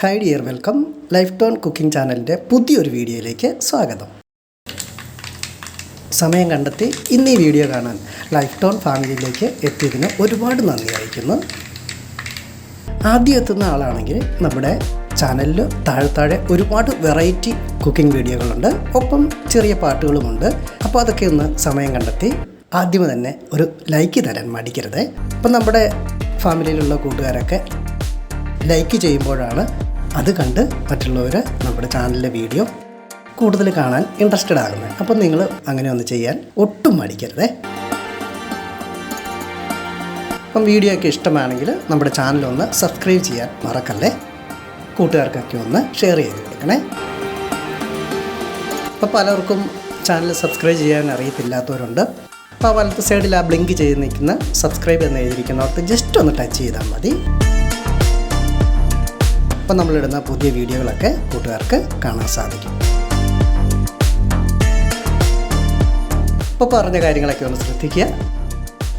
Hi dear welcome life tone cooking ചാനലിന്റെ പുതിയൊരു വീഡിയോയിലേക്ക് സ്വാഗതം. സമയം കണ്ടെത്തി ഇന്ന് ഈ വീഡിയോ കാണാൻ ലൈഫ് ടോൺ ഫാമിലിയിലേക്ക് എത്തിയതിന് ഒരുപാട് നന്ദി അറിയിക്കുന്നു. ആദ്യം എത്തുന്ന ആളാണെങ്കിൽ നമ്മുടെ ചാനലിൽ താഴെ താഴെ ഒരുപാട് വെറൈറ്റി കുക്കിംഗ് വീഡിയോകളുണ്ട്. ഒപ്പം ചെറിയ പാട്ടുകളുമുണ്ട്. അപ്പോൾ അതൊക്കെ ഒന്ന് സമയം കണ്ടെത്തി ആദ്യമേ തന്നെ ഒരു ലൈക്ക് തരാൻ മടിക്കരുത്. അപ്പം നമ്മുടെ ഫാമിലിയിലുള്ള കൂട്ടുകാരൊക്കെ ലൈക്ക് ചെയ്യുമ്പോഴാണ് അത് കണ്ട് മറ്റുള്ളവർ നമ്മുടെ ചാനലിലെ വീഡിയോ കൂടുതൽ കാണാൻ ഇൻട്രസ്റ്റഡ് ആകുന്നത്. അപ്പം നിങ്ങൾ അങ്ങനെ ഒന്ന് ചെയ്യാൻ ഒട്ടും മടിക്കരുതേ. അപ്പം വീഡിയോ ഒക്കെ ഇഷ്ടമാണെങ്കിൽ നമ്മുടെ ചാനൽ ഒന്ന് സബ്സ്ക്രൈബ് ചെയ്യാൻ മറക്കല്ലേ. കൂട്ടുകാർക്കൊക്കെ ഒന്ന് ഷെയർ ചെയ്ത് കൊടുക്കണേ. അപ്പോൾ പലർക്കും ചാനൽ സബ്സ്ക്രൈബ് ചെയ്യാൻ അറിയത്തില്ലാത്തവരുണ്ട്. അപ്പോൾ വലത്ത് സൈഡിൽ ആ ബ്ലിങ്ക് ചെയ്ത് നിൽക്കുന്ന സബ്സ്ക്രൈബ് എന്ന് എഴുതിയിരിക്കുന്നവർക്ക് ജസ്റ്റ് ഒന്ന് ടച്ച് ചെയ്താൽ മതി. അപ്പം നമ്മളിടുന്ന പുതിയ വീഡിയോകളൊക്കെ കൂട്ടുകാർക്ക് കാണാൻ സാധിക്കും. ഇപ്പോൾ പറഞ്ഞ കാര്യങ്ങളൊക്കെ ഒന്ന് ശ്രദ്ധിക്കുക.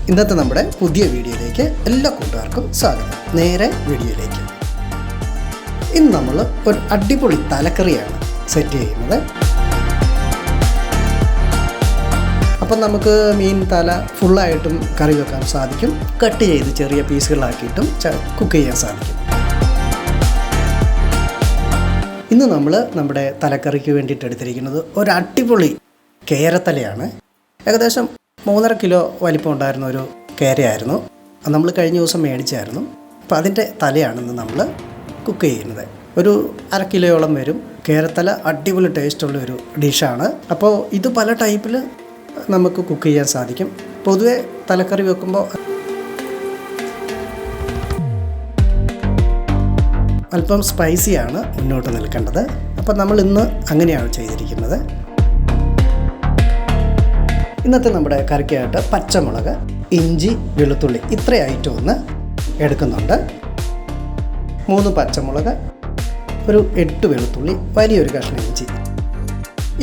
ഇന്നത്തെ നമ്മുടെ പുതിയ വീഡിയോയിലേക്ക് എല്ലാ കൂട്ടുകാർക്കും സ്വാഗതം. നേരെ വീഡിയോയിലേക്ക്. ഇന്ന് നമ്മൾ ഒരു അടിപൊളി തലക്കറിയാണ് സെറ്റ് ചെയ്യുന്നത്. അപ്പം നമുക്ക് മീൻ തല ഫുള്ളായിട്ടും കറി വെക്കാൻ സാധിക്കും. കട്ട് ചെയ്ത് ചെറിയ പീസുകളാക്കിയിട്ടും കുക്ക് ചെയ്യാൻ സാധിക്കും. ഇന്ന് നമ്മൾ നമ്മുടെ തലക്കറിക്ക് വേണ്ടിയിട്ട് എടുത്തിരിക്കുന്നത് ഒരു അടിപൊളി കേരത്തലയാണ്. ഏകദേശം മൂന്നര കിലോ വലിപ്പം ഉണ്ടായിരുന്ന ഒരു കേരയായിരുന്നു. അത് നമ്മൾ കഴിഞ്ഞ ദിവസം മേടിച്ചായിരുന്നു. അപ്പോൾ അതിന്റെ തലയാണ് ഇന്ന് നമ്മൾ കുക്ക് ചെയ്യുന്നത്. ഒരു അര കിലോയോളം വരും. കേരത്തല അടിപൊളി ടേസ്റ്റുള്ള ഒരു ഡിഷാണ് അപ്പോൾ ഇത് പല ടൈപ്പിൽ നമുക്ക് കുക്ക് ചെയ്യാൻ സാധിക്കും. പൊതുവെ തലക്കറി വെക്കുമ്പോൾ അല്പം സ്പൈസിയാണ് മുന്നോട്ട് നിൽക്കേണ്ടത്. അപ്പം നമ്മൾ ഇന്ന് അങ്ങനെയാണ് ചെയ്തിരിക്കുന്നത്. ഇന്നത്തെ നമ്മുടെ കറിക്കായിട്ട് പച്ചമുളക് ഇഞ്ചി വെളുത്തുള്ളി ഇത്ര ഐറ്റം ഒന്ന് എടുക്കുന്നുണ്ട്. മൂന്ന് പച്ചമുളക് ഒരു എട്ട് വെളുത്തുള്ളി വലിയൊരു കഷ്ണം ഇഞ്ചി.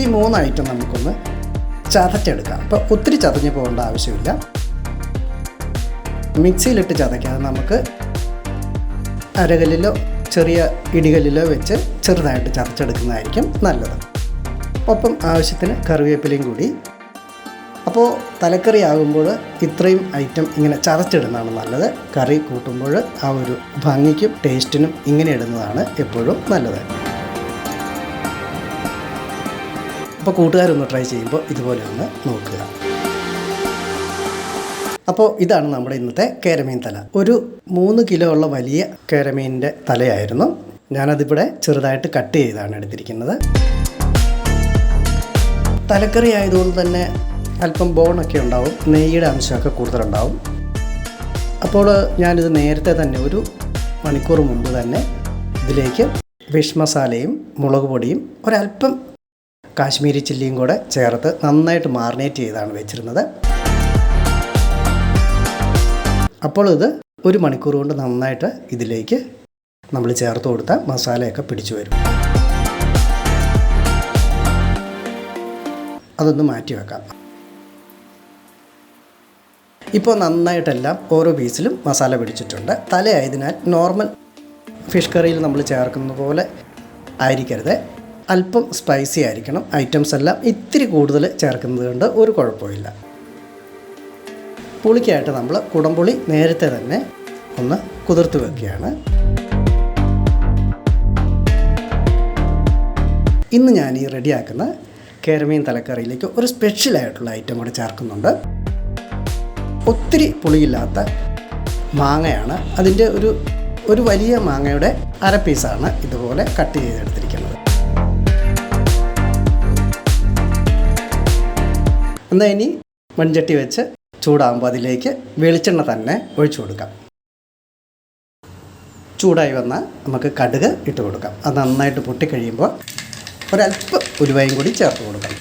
ഈ മൂന്ന് ഐറ്റം നമുക്കൊന്ന് ചതച്ചെടുക്കാം. അപ്പോൾ ഒത്തിരി ചതഞ്ഞ് പോകേണ്ട ആവശ്യമില്ല. മിക്സിയിലിട്ട് ചതയ്ക്കാതെ നമുക്ക് അരകല്ലിലോ ചെറിയ ഇടികല്ലിലോ വെച്ച് ചെറുതായിട്ട് ചതച്ചെടുക്കുന്നതായിരിക്കും നല്ലത്. ഒപ്പം ആവശ്യത്തിന് കറിവേപ്പിലയും കൂടി. അപ്പോൾ തലക്കറി ആകുമ്പോൾ ഇത്രയും ഐറ്റം ഇങ്ങനെ ചതച്ചിടുന്നതാണ് നല്ലത്. കറി കൂട്ടുമ്പോൾ ആ ഒരു ഭംഗിക്കും ടേസ്റ്റിനും ഇങ്ങനെ ഇടുന്നതാണ് എപ്പോഴും നല്ലത്. അപ്പോൾ കൂട്ടുകാരൊന്ന് ട്രൈ ചെയ്യുമ്പോൾ ഇതുപോലെ ഒന്ന് നോക്കുക. അപ്പോൾ ഇതാണ് നമ്മുടെ ഇന്നത്തെ കേരമീൻ തല. ഒരു മൂന്ന് കിലോ ഉള്ള വലിയ കേരമീനിന്റെ തലയായിരുന്നു. ഞാനതിവിടെ ചെറുതായിട്ട് കട്ട് ചെയ്താണ് എടുത്തിരിക്കുന്നത്. തലക്കറി ആയതുകൊണ്ട് തന്നെ അല്പം ബോണൊക്കെ ഉണ്ടാവും നെയ്യുടെ അംശമൊക്കെ കൂടുതലുണ്ടാവും. അപ്പോൾ ഞാനിത് നേരത്തെ തന്നെ ഒരു മണിക്കൂർ മുമ്പ് തന്നെ ഇതിലേക്ക് ഫിഷ് മസാലയും മുളക് പൊടിയും ഒരല്പം കാശ്മീരി ചില്ലിയും കൂടെ ചേർത്ത് നന്നായിട്ട് മാറിനേറ്റ് ചെയ്താണ് വെച്ചിരുന്നത്. അപ്പോൾ ഇത് ഒരു മണിക്കൂർ കൊണ്ട് നന്നായിട്ട് ഇതിലേക്ക് നമ്മൾ ചേർത്ത് കൊടുത്ത മസാലയൊക്കെ പിടിച്ചു വരും. അതൊന്ന് മാറ്റി വെക്കാം. ഇപ്പോൾ നന്നായിട്ടെല്ലാം ഓരോ പീസിലും മസാല പിടിച്ചിട്ടുണ്ട്. തലയായതിനാൽ നോർമൽ ഫിഷ് കറിയിൽ നമ്മൾ ചേർക്കുന്ന പോലെ ആയിരിക്കരുത്. അല്പം സ്പൈസി ആയിരിക്കണം. ഐറ്റംസ് എല്ലാം ഇത്തിരി കൂടുതൽ ചേർക്കുന്നത് കൊണ്ട് ഒരു കുഴപ്പമില്ല. പുളിക്കായിട്ട് നമ്മൾ കുടംപുളി നേരത്തെ തന്നെ ഒന്ന് കുതിർത്ത് വെക്കുകയാണ്. ഇന്ന് ഞാൻ ഈ റെഡിയാക്കുന്ന കേരമീൻ തലക്കറിയിലേക്ക് ഒരു സ്പെഷ്യലായിട്ടുള്ള ഐറ്റം കൂടെ ചേർക്കുന്നുണ്ട്. ഒത്തിരി പുളിയില്ലാത്ത മാങ്ങയാണ്. അതിന്റെ ഒരു ഒരു വലിയ മാങ്ങയുടെ അര പീസാണ് ഇതുപോലെ കട്ട് ചെയ്തെടുത്തിരിക്കുന്നത്. എന്നാൽ ഇനി മൺചട്ടി വെച്ച് ചൂടാകുമ്പോൾ അതിലേക്ക് വെളിച്ചെണ്ണ തന്നെ ഒഴിച്ചു കൊടുക്കാം. ചൂടായി വന്നാൽ നമുക്ക് കടുക് ഇട്ട് കൊടുക്കാം. അത് നന്നായിട്ട് പൊട്ടിക്കഴിയുമ്പോൾ ഒരല്പം ഉലുവയും കൂടി ചേർത്ത് കൊടുക്കണം.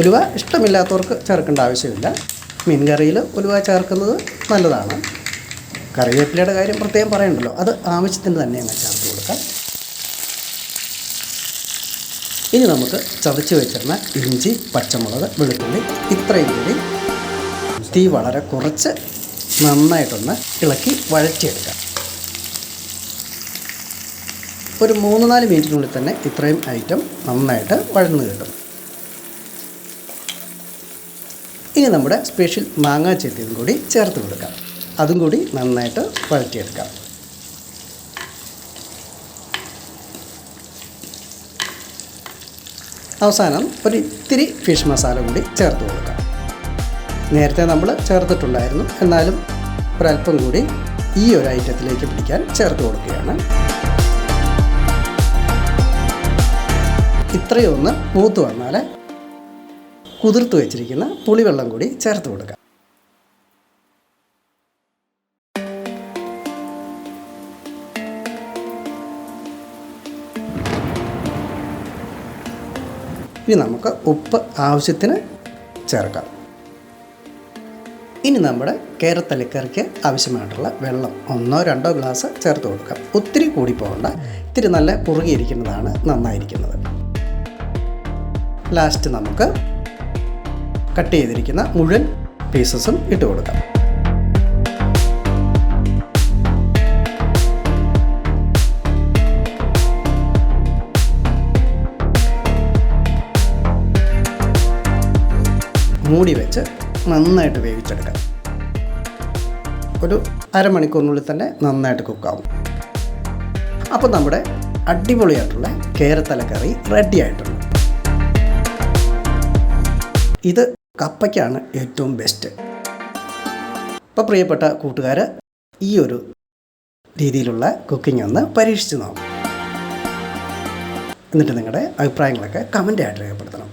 ഉലുവ ഇഷ്ടമില്ലാത്തവർക്ക് ചേർക്കേണ്ട ആവശ്യമില്ല. മീൻ കറിയിൽ ഉലുവ ചേർക്കുന്നത് നല്ലതാണ്. കറിവേപ്പിലയുടെ കാര്യം പ്രത്യേകം പറയണ്ടല്ലോ. അത് ആവശ്യത്തിന് തന്നെ അങ്ങ് ചേർത്ത് കൊടുക്കാം. ഇനി നമുക്ക് ചതച്ച് വെച്ചിരുന്ന ഇഞ്ചി പച്ചമുളക് വെളുത്തുള്ളി ഇത്രയും കൂടി തീ വളരെ കുറച്ച് നന്നായിട്ടൊന്ന് ഇളക്കി വഴറ്റിയെടുക്കാം. ഒരു മൂന്ന് നാല് മിനിറ്റിനുള്ളിൽ തന്നെ ഇത്രയും ഐറ്റം നന്നായിട്ട് വഴന്നു കിട്ടും. ഇനി നമ്മുടെ സ്പെഷ്യൽ മാങ്ങാ ചെത്തിയതും കൂടി ചേർത്ത് കൊടുക്കാം. അതും കൂടി നന്നായിട്ട് വഴറ്റിയെടുക്കാം. അവസാനം ഒരു ഇത്തിരി ഫിഷ് മസാല കൂടി ചേർത്ത് കൊടുക്കാം. നേരത്തെ നമ്മൾ ചേർത്തിട്ടുണ്ടായിരുന്നു. എന്നാലും ഒരല്പം കൂടി ഈ ഒരു ഐറ്റത്തിലേക്ക് പിടിക്കാൻ ചേർത്ത് കൊടുക്കുകയാണ്. ഇത്രയൊന്ന് മൂത്ത് വന്നാൽ കുതിർത്ത് വെച്ചിരിക്കുന്ന പുളിവെള്ളം കൂടി ചേർത്ത് കൊടുക്കാം. ഇനി നമുക്ക് ഉപ്പ് ആവശ്യത്തിന് ചേർക്കാം. ഇനി നമ്മുടെ കേരത്തലക്കറിക്ക് ആവശ്യമായിട്ടുള്ള വെള്ളം ഒന്നോ രണ്ടോ ഗ്ലാസ് ചേർത്ത് കൊടുക്കാം. ഒത്തിരി കൂടി പോകണ്ട. ഇത്തിരി നല്ല കുറുകിയിരിക്കുന്നതാണ് നന്നായിരിക്കുന്നത്. ലാസ്റ്റ് നമുക്ക് കട്ട് ചെയ്തിരിക്കുന്ന മുഴുവൻ പീസസും ഇട്ട് കൊടുക്കാം. മൂടി വെച്ച് നന്നായിട്ട് വേവിച്ചെടുക്കാം. ഒരു അരമണിക്കൂറിനുള്ളിൽ തന്നെ നന്നായിട്ട് കുക്കാവും. അപ്പോൾ നമ്മുടെ അടിപൊളിയായിട്ടുള്ള കേരത്തല കറി റെഡി ആയിട്ടുണ്ട്. ഇത് കപ്പയ്ക്കാണ് ഏറ്റവും ബെസ്റ്റ് അപ്പോൾ പ്രിയപ്പെട്ട കൂട്ടുകാർ ഈ ഒരു രീതിയിലുള്ള കുക്കിംഗ് ഒന്ന് പരീക്ഷിച്ച് നോക്കും. എന്നിട്ട് നിങ്ങളുടെ അഭിപ്രായങ്ങളൊക്കെ കമന്റ് ആയിട്ട് രേഖപ്പെടുത്തണം.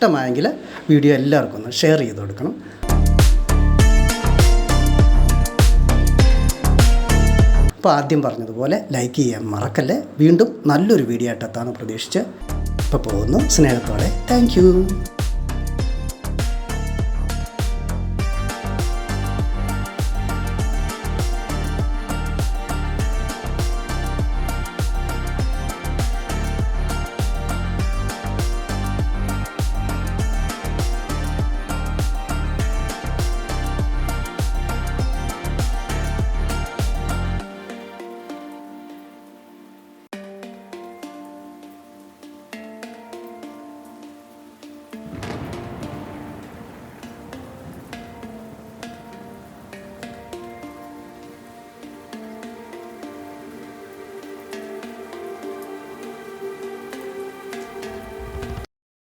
ഇഷ്ടമായെങ്കിൽ വീഡിയോ എല്ലാവർക്കും ഒന്ന് ഷെയർ ചെയ്ത് കൊടുക്കണം. അപ്പോൾ ആദ്യം പറഞ്ഞതുപോലെ ലൈക്ക് ചെയ്യാൻ മറക്കല്ലേ. വീണ്ടും നല്ലൊരു വീഡിയോ ആയിട്ടെത്താമെന്ന് പ്രതീക്ഷിച്ച്. ഇപ്പോൾ പോകുന്നു. സ്നേഹത്തോടെ. താങ്ക്